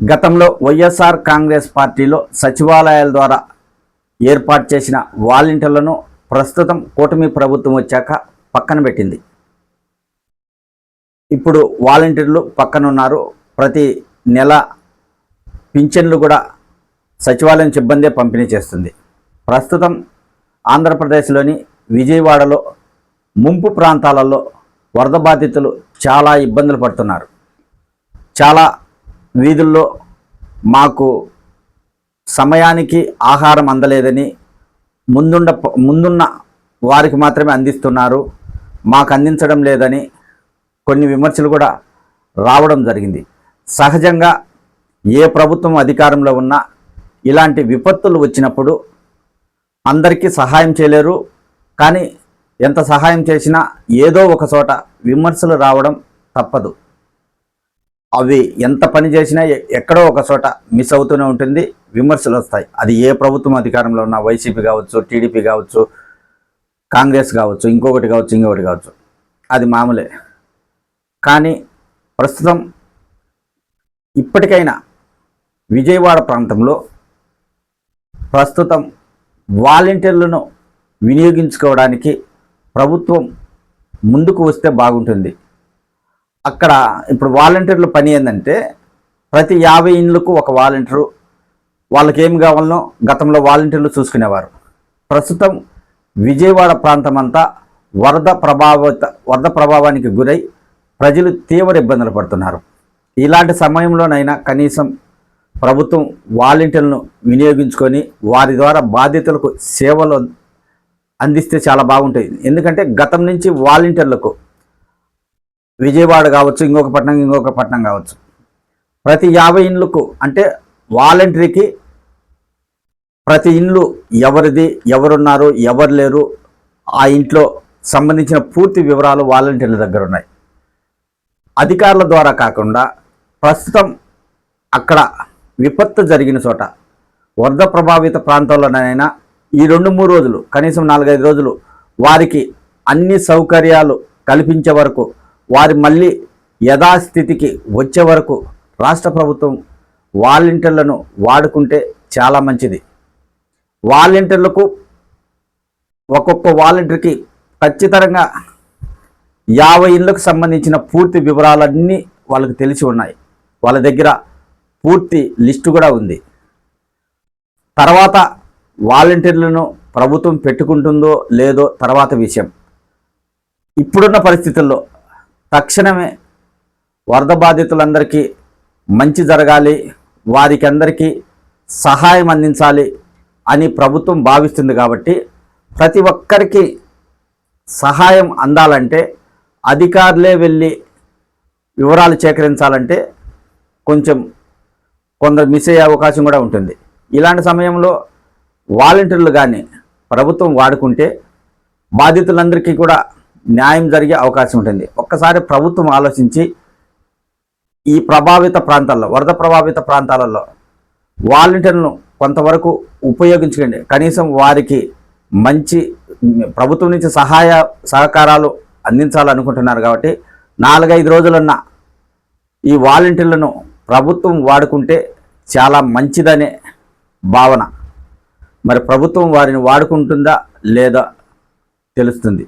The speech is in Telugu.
గతంలో వైఎస్ఆర్ కాంగ్రెస్ పార్టీలో సచివాలయాల ద్వారా ఏర్పాటు చేసిన వాలంటీర్లను ప్రస్తుతం కూటమి ప్రభుత్వం వచ్చాక పక్కన పెట్టింది. ఇప్పుడు వాలంటీర్లు పక్కనున్నారు. ప్రతి నెల పింఛన్లు కూడా సచివాలయం సిబ్బందే పంపిణీ చేస్తుంది. ప్రస్తుతం ఆంధ్రప్రదేశ్లోని విజయవాడలో ముంపు ప్రాంతాలలో వరద బాధితులు చాలా ఇబ్బందులు పడుతున్నారు. చాలా వీధుల్లో మాకు సమయానికి ఆహారం అందలేదని ముందుండ ముందున్న వారికి మాత్రమే అందిస్తున్నారు. మాకు అందించడం లేదని కొన్ని విమర్శలు కూడా రావడం జరిగింది. సహజంగా ఏ ప్రభుత్వం అధికారంలో ఉన్నా ఇలాంటి విపత్తులు వచ్చినప్పుడు అందరికీ సహాయం చేయలేరు. కానీ ఎంత సహాయం చేసినా ఏదో ఒక చోట విమర్శలు రావడం తప్పదు. అవి ఎంత పని చేసినా ఎక్కడో ఒక చోట మిస్ అవుతూనే ఉంటుంది విమర్శలు వస్తాయి. అది ఏ ప్రభుత్వం అధికారంలో ఉన్న వైసీపీ కావచ్చు టీడీపీ కావచ్చు కాంగ్రెస్ కావచ్చు ఇంకొకటి కావచ్చు ఇంకొకటి కావచ్చు అది మామూలే. కానీ ప్రస్తుతం ఇప్పటికైనా విజయవాడ ప్రాంతంలో ప్రస్తుతం వాలంటీర్లను వినియోగించుకోవడానికి ప్రభుత్వం ముందుకు వస్తే బాగుంటుంది. అక్కడ ఇప్పుడు వాలంటీర్ల పని ఏంటంటే ప్రతి యాభై ఇండ్లకు ఒక వాలంటీరు. వాళ్ళకి ఏం కావాలనో గతంలో వాలంటీర్లు చూసుకునేవారు. ప్రస్తుతం విజయవాడ ప్రాంతం అంతా వరద ప్రభావిత వరద ప్రభావానికి గురై ప్రజలు తీవ్ర ఇబ్బందులు పడుతున్నారు. ఇలాంటి సమయంలోనైనా కనీసం ప్రభుత్వం వాలంటీర్లను వినియోగించుకొని వారి ద్వారా బాధితులకు సేవలు అందిస్తే చాలా బాగుంటుంది. ఎందుకంటే గతం నుంచి వాలంటీర్లకు విజయవాడ కావచ్చు ఇంకొక పట్టణం ఇంకొక పట్టణం కావచ్చు. ప్రతి యాభై ఇండ్లకు అంటే వాలంటరీకి ప్రతి ఇండ్లు ఎవరిది ఎవరున్నారు ఎవరు లేరు ఆ ఇంట్లో సంబంధించిన పూర్తి వివరాలు వాలంటీర్ల దగ్గర ఉన్నాయి. అధికారుల ద్వారా కాకుండా ప్రస్తుతం అక్కడ విపత్తు జరిగిన చోట వరద ప్రభావిత ప్రాంతాల్లోనైనా ఈ రెండు మూడు రోజులు కనీసం నాలుగైదు రోజులు వారికి అన్ని సౌకర్యాలు కల్పించే వరకు వారి మళ్ళీ యథాస్థితికి వచ్చే వరకు రాష్ట్ర ప్రభుత్వం వాలంటీర్లను వాడుకుంటే చాలా మంచిది. వాలంటీర్లకు ఒక్కొక్క వాలంటీర్కి ఖచ్చితంగా యాభై ఇళ్ళకు సంబంధించిన పూర్తి వివరాలన్నీ వాళ్ళకి తెలిసి ఉన్నాయి. వాళ్ళ దగ్గర పూర్తి లిస్టు కూడా ఉంది. తర్వాత వాలంటీర్లను ప్రభుత్వం పెట్టుకుంటుందో లేదో తర్వాత విషయం. ఇప్పుడున్న పరిస్థితుల్లో తక్షణమే వరద బాధితులందరికీ మంచి జరగాలి. వారికి అందరికీ సహాయం అందించాలి అని ప్రభుత్వం భావిస్తుంది కాబట్టి ప్రతి ఒక్కరికి సహాయం అందాలంటే అధికారులే వెళ్ళి వివరాలు సేకరించాలంటే కొంచెం కొందరు మిస్ అయ్యే అవకాశం కూడా ఉంటుంది. ఇలాంటి సమయంలో వాలంటీర్లు కానీ ప్రభుత్వం వాడుకుంటే బాధితులందరికీ కూడా న్యాయం జరిగే అవకాశం ఉంటుంది. ఒక్కసారి ప్రభుత్వం ఆలోచించి ఈ ప్రభావిత ప్రాంతాల్లో వరద ప్రభావిత ప్రాంతాలలో వాలంటీర్లను కొంతవరకు ఉపయోగించుకోండి. కనీసం వారికి మంచి ప్రభుత్వం నుంచి సహాయ సహకారాలు అందించాలనుకుంటున్నారు కాబట్టి నాలుగైదు రోజులన్న ఈ వాలంటీర్లను ప్రభుత్వం వాడుకుంటే చాలా మంచిదనే భావన. మరి ప్రభుత్వం వారిని వాడుకుంటుందా లేదా తెలుస్తుంది.